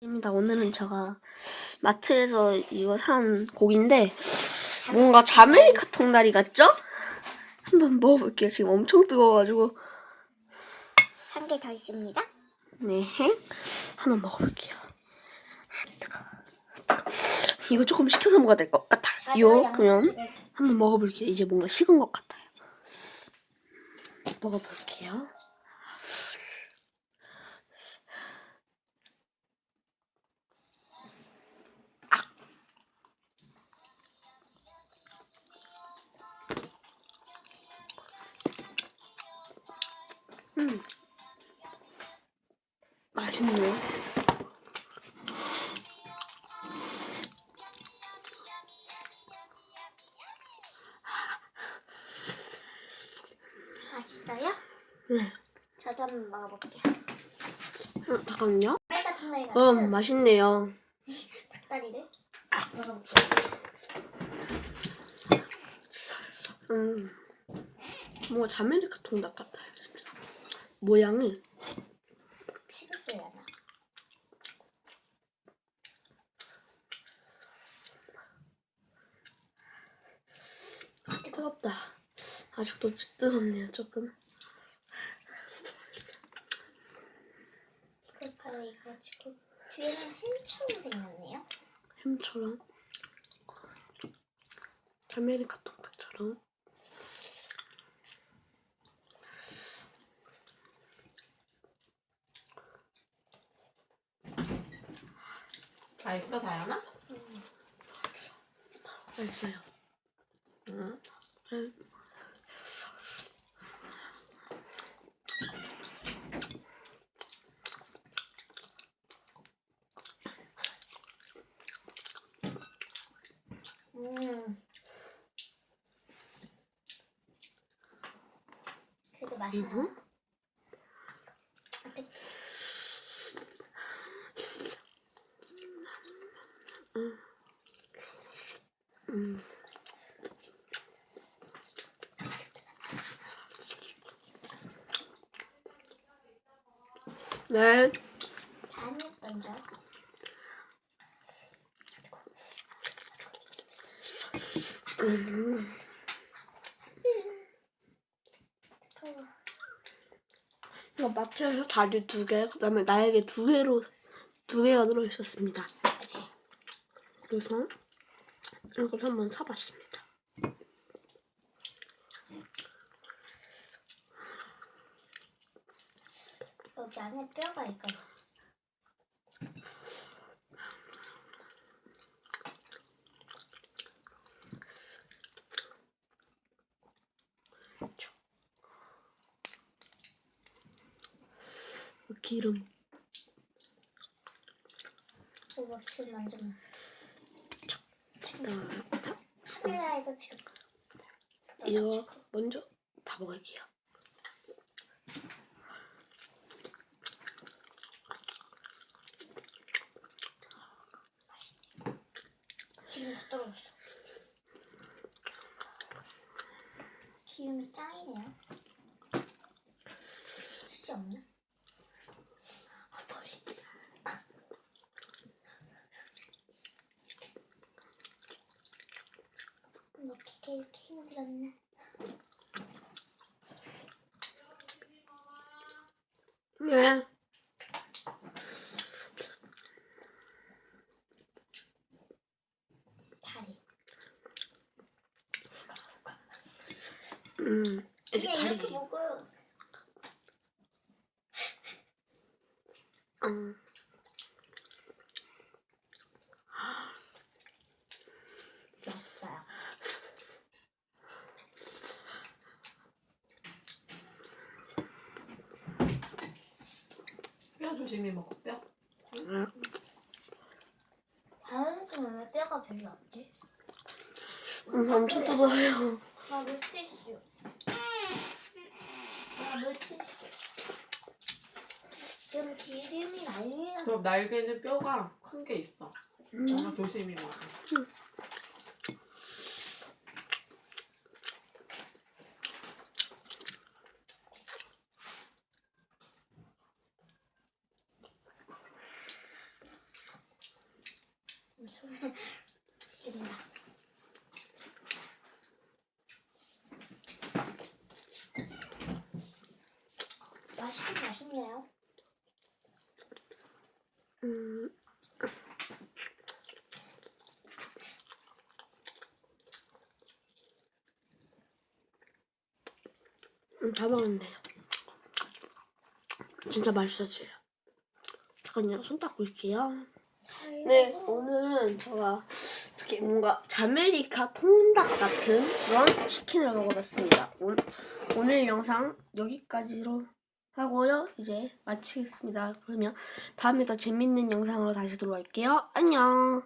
입니다. 오늘은 제가 마트에서 이거 산 고기인데 뭔가 자메리카 통다리 같죠? 한번 먹어볼게요. 지금 엄청 뜨거워가지고 한 개 더 있습니다. 네 한번 먹어볼게요. 아, 뜨거. 뜨거. 이거 조금 식혀서 먹어야 될 것 같아요. 그러면 한번 먹어볼게요. 이제 뭔가 식은 것 같아요. 먹어볼게요. 음. 맛있네요. 맛있어요? 네. 저도 한번 먹어볼게요. 어, 잠깐만요. 빨간 청라이 음, 같은 맛있네요. 닭다리를 먹어볼게요. 음, 뭔가 자메리카 통 닭 같아요, 진짜. 모양이. 식었어요, 나. 뜨겁다. 아직도 뜨겁네요, 조금. 이거 바로 이거 지금 뒤에는 햄처럼 생겼네요. 햄처럼. 자메리카 통닭처럼. 맛있어 다현아? 맛있어요. 응. 네. 음. 그래도 맛있어. 음. 네. 이거 마트에서 다리 두 개, 그 다음에 날개 두 개로, 두 개가 들어 있었습니다. 그래서 이걸 한번 사봤습니다. 여기 안에 뼈가 있거든. 그 기름. 이거 지금 만지면 자, 다, 카메라에도 지금 이거 먼저 다 먹을게요. 기름 다 떨어졌어. 기름이 짱이네요. 수지 없나? 아, 머리. 먹기가 이렇게 힘들었네. 네. 다리. 음, 이제 그냥 다리. 이렇게 먹어요. 음, 맛있어요. 뼈 조심히 먹어 뼈. 음, 다른 쪽은 왜 뼈가 별로 없지? 음, 엄청 뜨거워요. 나 물티슈. 나 물티슈. 지금 기름이 난리가 그럼 날개는 뼈가 큰 게 있어. 음. 정말 조심히 먹어. 된다. 맛있네요. 음, 음, 다 먹었네요. 진짜 맛있었어요. 잠깐요, 손 닦고 올게요. 네, 오늘은 제가 이렇게 뭔가 자메리카 통닭 같은 그런 치킨을 먹어봤습니다. 오, 오늘 영상 여기까지로 하고요. 이제 마치겠습니다. 그러면 다음에 더 재밌는 영상으로 다시 돌아올게요. 안녕!